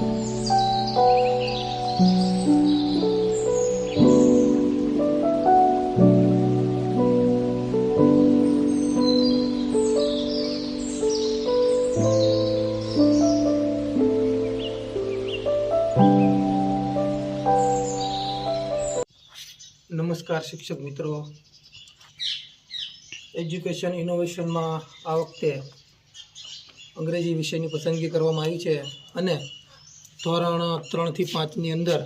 નમસ્કાર શિક્ષક મિત્રો. એજ્યુકેશન ઇનોવેશનમાં આ વખતે અંગ્રેજી વિષયની પસંદગી કરવામાં આવી છે અને ધોરણ ત્રણથી પાંચની અંદર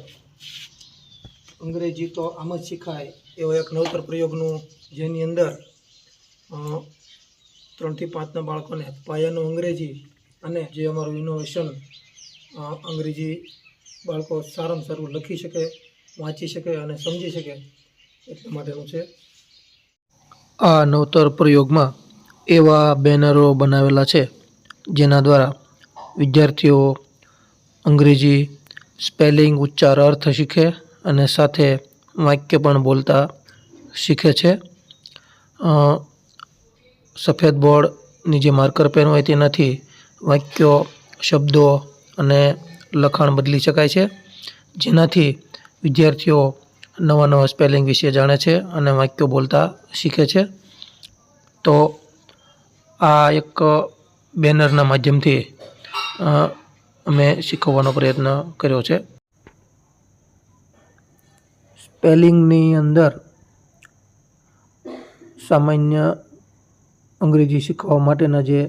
અંગ્રેજી તો આમ જ શીખાય એવો એક નવતર પ્રયોગનું જેની અંદર ત્રણથી પાંચના બાળકોને પાયાનું અંગ્રેજી અને જે અમારું ઇનોવેશન અંગ્રેજી બાળકો સારામાં સારું લખી શકે, વાંચી શકે અને સમજી શકે એટલા માટેનું છે. આ નવતર પ્રયોગમાં એવા બેનરો બનાવેલા છે જેના દ્વારા વિદ્યાર્થીઓ અંગ્રેજી સ્પેલિંગ ઉચ્ચાર અર્થ શીખે અને સાથે વાક્ય પણ બોલતા શીખે છે. સફેદ બોર્ડની જે માર્કર પેન હોય તેનાથી વાક્યો, શબ્દો અને લખાણ બદલી શકાય છે, જેનાથી વિદ્યાર્થીઓ નવા નવા સ્પેલિંગ વિશે જાણે છે અને વાક્યો બોલતા શીખે છે. તો આ એક બેનરના માધ્યમથી અમે શીખવવાનો પ્રયત્ન કર્યો છે. સ્પેલિંગની અંદર સામાન્ય અંગ્રેજી શીખવા માટેના જે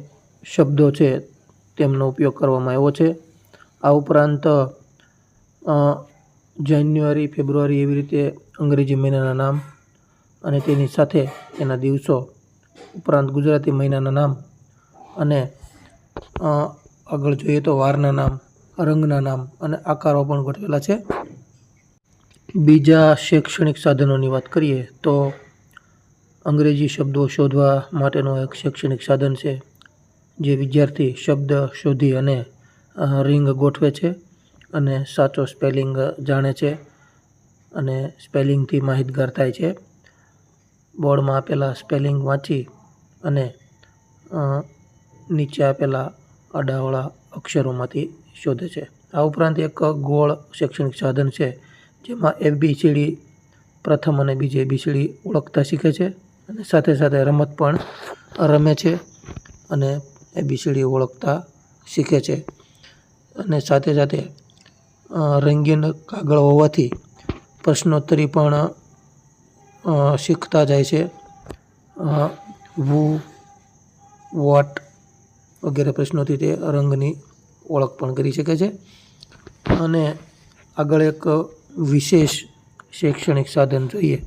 શબ્દો છે તેમનો ઉપયોગ કરવામાં આવ્યો છે. આ ઉપરાંત જાન્યુઆરી, ફેબ્રુઆરી એવી રીતે અંગ્રેજી મહિનાના નામ અને તેની સાથે તેના દિવસો ઉપરાંત ગુજરાતી મહિનાના નામ અને આગળ જોઈએ તો વારના નામ, રંગના નામ અને આકારો પણ ગોઠવેલા છે. બીજા શૈક્ષણિક સાધનોની વાત કરીએ તો અંગ્રેજી શબ્દો શોધવા માટેનું એક શૈક્ષણિક સાધન છે, જે વિદ્યાર્થી શબ્દ શોધી અને રિંગ ગોઠવે છે અને સાચો સ્પેલિંગ જાણે છે અને સ્પેલિંગથી માહિતગાર થાય છે. બોર્ડમાં આપેલા સ્પેલિંગ વાંચી અને નીચે આપેલા આડાવાળા અક્ષરોમાંથી શોધે છે. આ ઉપરાંત એક ગોળ શૈક્ષણિક સાધન છે, જેમાં એ બીસીડી પ્રથમ અને બીજી બીસીડી ઓળખતા શીખે છે અને સાથે સાથે રમત પણ રમે છે અને એ બીસીડી ઓળખતા શીખે છે. અને સાથે સાથે રંગીન કાગળ હોવાથી પ્રશ્નોત્તરી પણ શીખતા જાય છે. વુ, વોટ વગેરે પ્રશ્નોથી તે રંગની ઓળખ પણ કરી શકે છે. અને આગળ એક વિશેષ શૈક્ષણિક સાધન જોઈએ.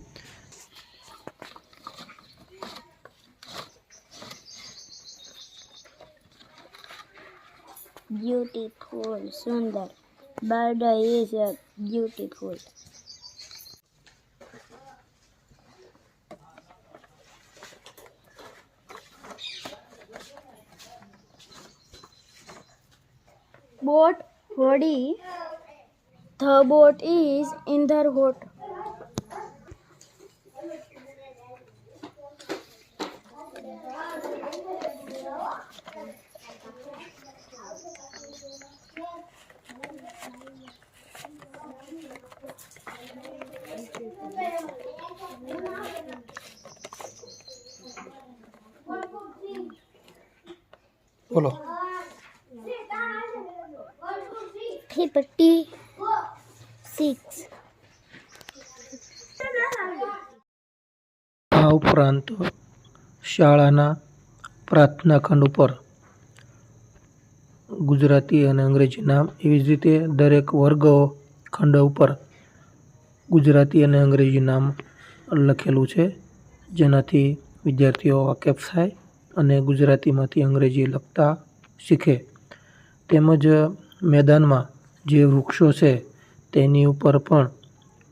Beautiful sundar bird is beautiful. boat body. The boat is in the boat. Hello. 30 6 આ ઉપરાંત શાળાના પ્રાર્થના ખંડ ઉપર ગુજરાતી અને અંગ્રેજી નામ એવી જ રીતે દરેક વર્ગો ખંડ ઉપર ગુજરાતી અને અંગ્રેજી નામ લખેલું છે. જેનાથી વિદ્યાર્થીઓ વાકેફ થાય અને ગુજરાતીમાંથી અંગ્રેજી લખતા શીખે. તેમજ મેદાનમાં જે વૃક્ષો છે, તેની ઉપર પણ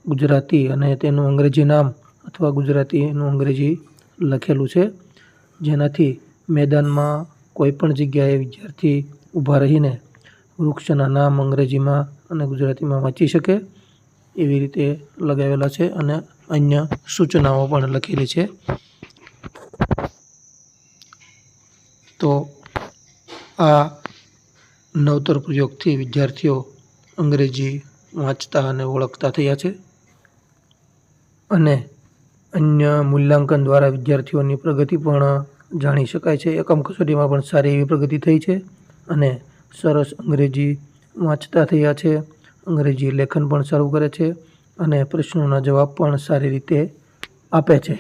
ગુજરાતી અને તેનું અંગ્રેજી નામ અથવા ગુજરાતીનું અંગ્રેજી લખેલું છે. જેનાથી મેદાનમાં કોઈ પણ જગ્યાએ વિદ્યાર્થી ઊભા રહીને વૃક્ષના નામ અંગ્રેજીમાં અને ગુજરાતીમાં વાંચી શકે એવી રીતે લગાવેલા છે અને અન્ય સૂચનાઓ પણ લખેલી છે. તો આ નવતર પ્રયોગથી વિદ્યાર્થીઓ અંગ્રેજી વાંચતા અને ઓળખતા થયા છે અને અન્ય મૂલ્યાંકન દ્વારા વિદ્યાર્થીઓની પ્રગતિ પણ જાણી શકાય છે. એકમ કસોટીમાં પણ સારી એવી પ્રગતિ થઈ છે અને સરસ અંગ્રેજી વાંચતા થયા છે. અંગ્રેજી લેખન પણ સારું કરે છે અને પ્રશ્નોના જવાબ પણ સારી રીતે આપે છે.